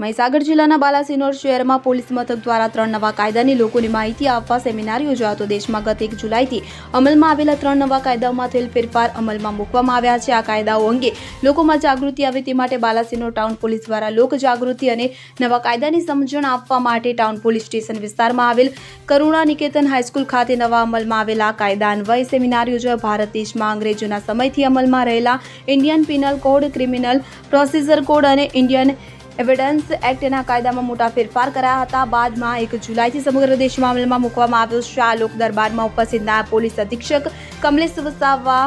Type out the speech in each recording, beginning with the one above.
મહીસાગર જિલ્લાના બાલાસિનોર શહેરમાં પોલીસ મથક દ્વારા ત્રણ નવા કાયદાની લોકોને માહિતી આપવા સેમિનાર યોજાયો હતો. દેશમાં ગત એક જુલાઈથી અમલમાં આવેલા ત્રણ નવા કાયદાઓમાં થયેલ ફેરફાર અમલમાં મૂકવામાં આવ્યા છે. આ કાયદાઓ અંગે લોકોમાં જાગૃતિ આવે તે માટે બાલાસિનોર ટાઉન પોલીસ દ્વારા લોક જાગૃતિ અને નવા કાયદાની સમજણ આપવા માટે ટાઉન પોલીસ સ્ટેશન વિસ્તારમાં આવેલ કરુણા નિકેતન હાઈસ્કૂલ ખાતે નવા અમલમાં આવેલા કાયદા અન્વય સેમિનાર યોજાયો. ભારત દેશમાં અંગ્રેજોના સમયથી અમલમાં રહેલા Indian penal code, criminal procedure code અને ઇન્ડિયન એવિડન્સ એક્ટના કાયદામાં મોટા ફેરફાર કરાયા હતા. બાદમાં એક જુલાઈથી સમગ્ર દેશમાં અમલમાં મૂકવામાં આવ્યો છે. આ લોક દરબારમાં ઉપસ્થિત નાયબ પોલીસ અધિક્ષક કમલેશ વસાવા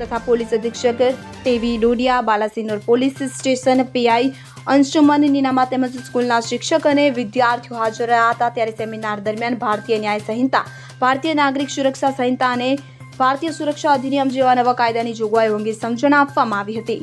તથા પોલીસ અધિક્ષક ટેવી Dodiya, Balasinor police station PI Anshuman Ninama તેમજ સ્કૂલના શિક્ષક અને વિદ્યાર્થીઓ હાજર રહ્યા હતા. ત્યારે સેમિનાર દરમિયાન ભારતીય ન્યાય સંહિતા, ભારતીય નાગરિક સુરક્ષા સંહિતા અને ભારતીય સુરક્ષા અધિનિયમ જેવા નવા કાયદાની જોગવાઈઓ અંગે સમજણ આપવામાં આવી હતી.